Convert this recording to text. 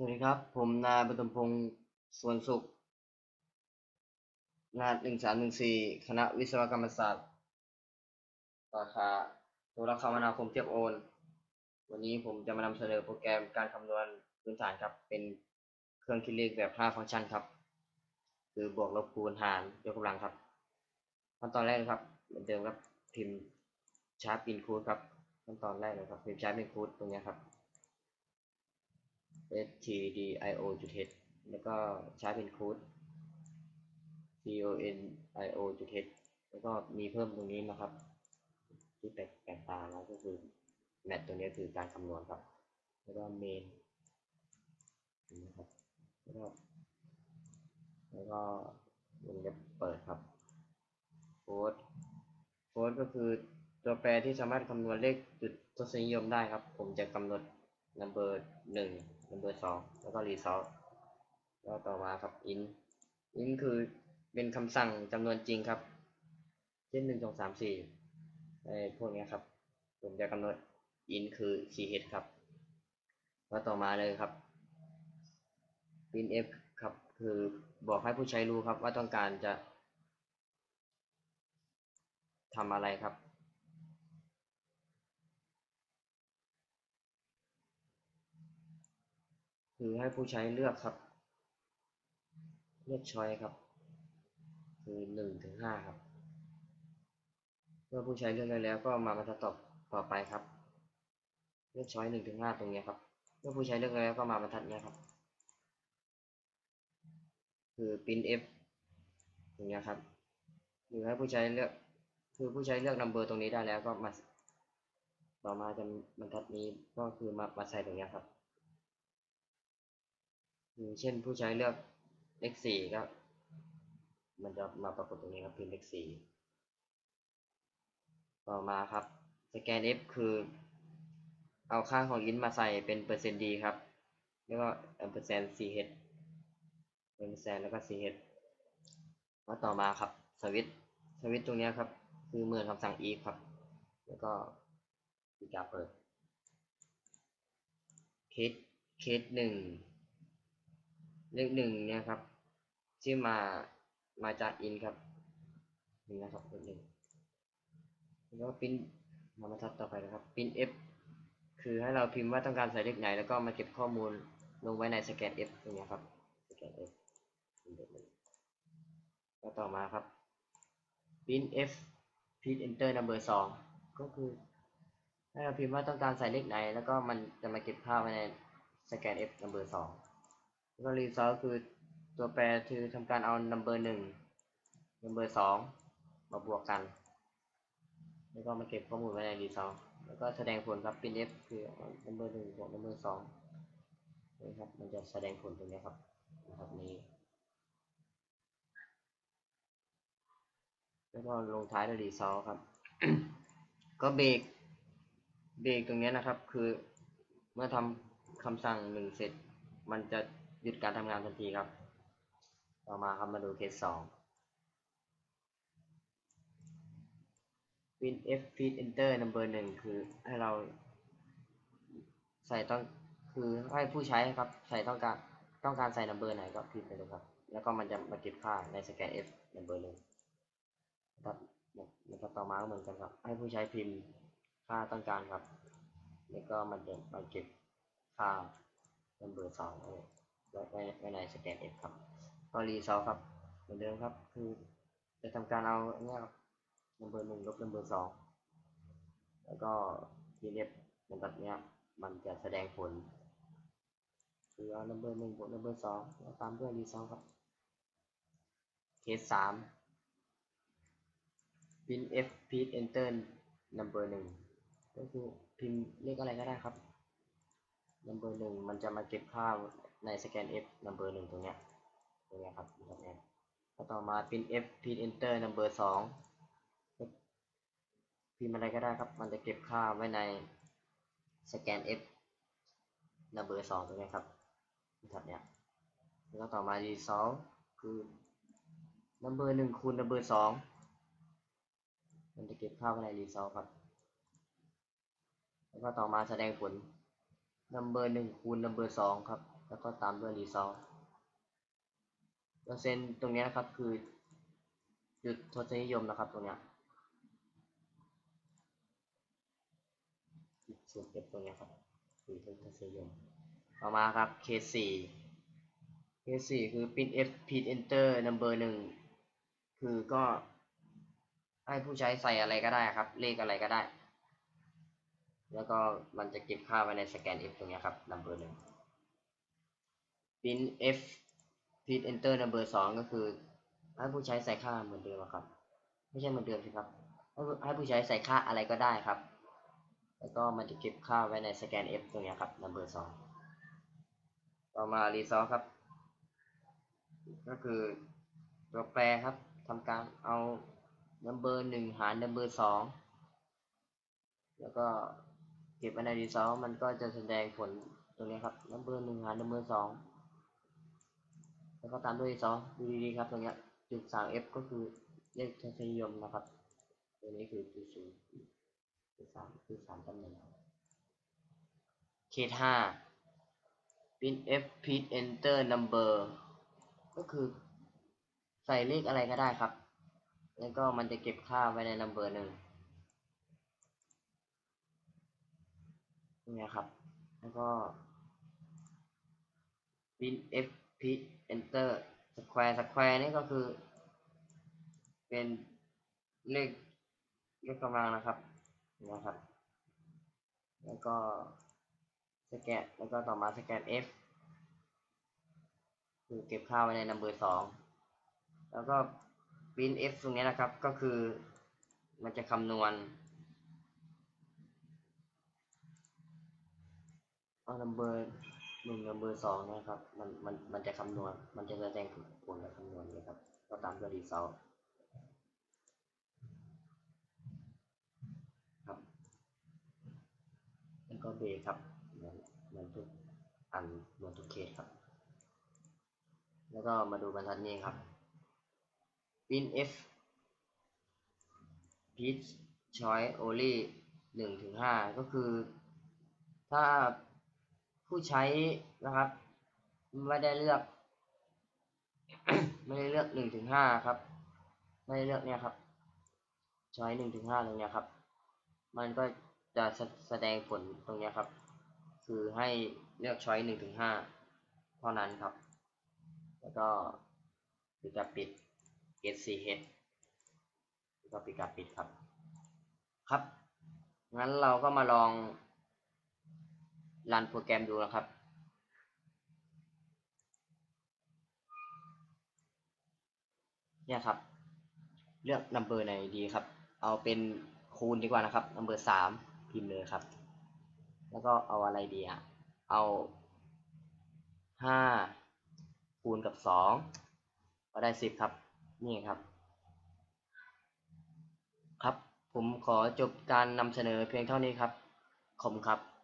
สวัสดีครับ ผมนายปฐมพงศ์สวนสุขรหัสหนึ่งสามหนึ่งสี่คณะวิศวกรรมศาสตร์สาขาโทรคมนาคมเทียบโอน วันนี้ผมจะมานำเสนอโปรแกรมการคำนวณพื้นฐานครับ เป็นเครื่องคิดเลขแบบ5ฟังก์ชันครับ คือบวกลบคูณหารยกกำลังครับขั้นตอนแรกนะครับ เหมือนเดิมครับพิมพ์ชาร์ปอินคูดครับขั้นตอนแรกเลยครับพิมพ์ชาร์ปอินคูดตรงนี้ครับ stdio จุด h แล้วก็ใช้เป็นคูด conio จุด h แล้วก็มีเพิ่มตรงนี้นะครับ ที่แปลกแปลกตาแล้วก็คือแมทตัวนี้คือการคำนวณครับ แล้วก็ main นะครับแล้วก็แล้วก็วงเล็บเปิดครับโค้ดโค้ดก็คือตัวแปรที่สามารถคำนวณเลขจุดทศนิยมได้ครับ ผมจะกำหนด number หนึ่ง number สองแล้วก็ result แล้วต่อมาครับ int int คือเป็นคำสั่งจำนวนจริงครับ เช่นหนึ่งสองสามสี่ไอ้พวกนี้ครับ ผมจะกำหนด int คือ ch ครับ แล้วต่อมาเลยครับ printf ครับ คือบอกให้ผู้ใช้รู้ครับว่าต้องการจะทำอะไรครับ คือให้ผู้ใช้เลือกครับ เลือกช้อยครับ คือหนึ่งถึงห้าครับ เมื่อผู้ใช้เลือกได้แล้วก็มาบรรทัดต่อต่อไปครับ เลือกช้อยหนึ่งถึงห้าตรงนี้ครับ เมื่อผู้ใช้เลือกได้แล้วก็มาบรรทัดนี้ครับ คือ printf ตรงนี้ครับหรือให้ผู้ใช้เลือกคือผู้ใช้เลือก number ตรงนี้ได้แล้วก็มาต่อมาจะบรรทัดนี้ก็คือมามาใส่ตรงนี้ครับ อย่างเช่นผู้ใช้เลือกเลขสี่ก็มันจะมาปรากฏตรงนี้ครับพิมพ์เลขสี่ต่อมาครับสแกน F คือ เอาค่าของอินมาใส่เป็นเปอร์เซ็นต์ดีครับแล้วก็เปอร์เซ็นต์ ch เป็นเปอร์เซ็นต์แล้วก็ ch แล้วต่อมาครับสวิตสวิตตรงนี้ครับ คือเหมือนคำสั่ง if ครับ แล้วก็อีการเปิดเคสเคสหนึ่ง เลขหนึ่งเนี่ยครับ ที่มามาจากอินครับนี่นะครับเลขหนึ่งแล้วก็พิมพ์มาบรรทัดต่อไปนะครับพิมพ์ f คือให้เราพิมพ์ว่าต้องการใส่เลขไหน แล้วก็มาเก็บข้อมูลลงไว้ในสแกน f ตรงนี้ครับสแกน f แล้วต่อมาครับ print f print enter number สองก็คือให้เราพิมพ์ว่าต้องการใส่เลขไหน แล้วก็มันจะมาเก็บภาพไว้ในสแกน f number สอง แล้วก็ result คือตัวแปรคือทำการเอา number หนึ่ง number สองมาบวกกัน แล้วก็มาเก็บข้อมูลไว้ใน result แล้วก็แสดงผลครับ printf คือ number หนึ่งบวก number สองนี่ครับ มันจะแสดงผลตรงนี้ครับนะครับนี้ แล้วก็ลงท้ายด้วย result ครับ ก็เบรกเบรกตรงนี้นะครับ คือเมื่อทำคำสั่งหนึ่งเสร็จ มันจะ ยุดการทำงานทันทีครับ ต่อมาครับมาดูเคสสอง print f feed enter number หนึ่งคือให้เราใส่ต้องคือให้ผู้ใช้ครับ ใส่ต้องการต้องการใส่ number ไหนก็พิมพ์ไปเลยครับ แล้วก็มันจะมาเก็บค่าในสแกน f number หนึ่งครับแล้วก็ต่อมาก็เหมือนกันครับ ให้ผู้ใช้พิมพ์ค่าต้องการครับ แล้วก็มันจะมาเก็บค่า number สอง ไว้ไว้ไว้ในสแกน f ครับก็รีซอลครับ เหมือนเดิมครับ คือจะทำการเอาเนี่ยครับ number หนึ่งลบ number สองแล้วก็ pdf ในแบบเนี้ยมันจะแสดงผล คือเอา number หนึ่งบวก number สองแล้วตามด้วยรีซอลครับเคสสาม print f print enter number หนึ่งก็คือพิมพ์เลขอะไรก็ได้ครับ number หนึ่งมันจะมาเก็บค่าในสแกน f number หนึ่งตรงเนี้ยตรงเนี้ยครับแบบนี้แล้วต่อมา print f print enter number สองพิมพ์อะไรก็ได้ครับ มันจะเก็บค่าไว้ในสแกน f number สองตรงเนี้ยครับแบบเนี้ยแล้วต่อมา result คือ number หนึ่งคูณ number สองมันจะเก็บค่าไว้ใน result ครับ แล้วก็ต่อมาแสดงผล number หนึ่งคูณ number สองครับ แล้วก็ตามด้วย result เปอร์เซ็นต์ตรงเนี้ยนะครับคือจุดทศนิยมนะครับตรงเนี้ยส่วนเก็บตรงเนี้ยครับคือทศนิยมต่อมาครับ case 4 case 4คือ print f print enter number หนึ่งคือก็ให้ผู้ใช้ใส่อะไรก็ได้ครับ เลขอะไรก็ได้ แล้วก็มันจะเก็บค่าไว้ในสแกน f ตรงนี้ครับ number หนึ่ง print f print enter number สองก็คือ ให้ผู้ใช้ใส่ค่าเหมือนเดิมครับ ไม่ใช่เหมือนเดิมสิครับ ให้ผู้ใช้ใส่ค่าอะไรก็ได้ครับ แล้วก็มันจะเก็บค่าไว้ในสแกน f ตรงนี้ครับ number สองต่อมา result ครับ ก็คือตัวแปรครับทำการเอา number หนึ่งหาร number สองแล้วก็ เก็บไว้ใน result มันก็จะแสดงผลตรงนี้ครับ number หนึ่งหาร number สองแล้วก็ตามด้วย result ดูดีๆครับตรงนี้จุดสาม f ก็คือเลขทศนิยมนะครับ ตัวนี้คือจุดศูนย์จุดสามจุดสามตำแหน่งเคสห้า print f print enter number ก็คือใส่เลขอะไรก็ได้ครับ แล้วก็มันจะเก็บค่าไว้ใน number หนึ่ง นี่ครับ แล้วก็ print f print enter square square นี่ก็คือ เป็นเลขเลขกำลังนะครับนะครับ แล้วก็สแกนแล้วก็ต่อมาสแกน f คือเก็บค่าไว้ใน number สองแล้วก็ print f ตรงนี้นะครับ ก็คือมันจะคำนวณ เอา number หนึ่ง number สองนะครับ มัน มัน มันจะคำนวณ มันจะแสดงผลผลและคำนวณเลยครับ ก็ตามด้วย result ครับ แล้วก็เบรกครับ เหมือนเหมือนทุกอันเหมือนทุกเคสครับ แล้วก็มาดูบรรทัดนี้ครับ pin f pitch choice only หนึ่งถึงห้าก็คือ ถ้า ผู้ใช้นะครับ ไม่ได้เลือก ไม่ได้เลือกหนึ่งถึงห้าครับ ไม่ได้เลือกเนี่ยครับช้อยหนึ่งถึงห้าตรงเนี้ยครับ มันก็จะแสแสดงผลตรงเนี้ยครับ คือให้เลือกช้อยหนึ่งถึงห้าเท่านั้นครับ แล้วก็ปิดกับปิด get c h แล้วก็ปิดกับปิดครับ ครับ งั้นเราก็มาลอง รันโปรแกรมดูนะครับ เนี่ยครับ เลือก number ไหนดีครับ เอาเป็นคูณดีกว่านะครับ number สามพิมพ์เลยครับ แล้วก็เอาอะไรดีอะ เอาห้าคูณกับสองก็ได้สิบครับ นี่ครับ ครับ ผมขอจบการนำเสนอเพียงเท่านี้ครับ ขอบคุณครับ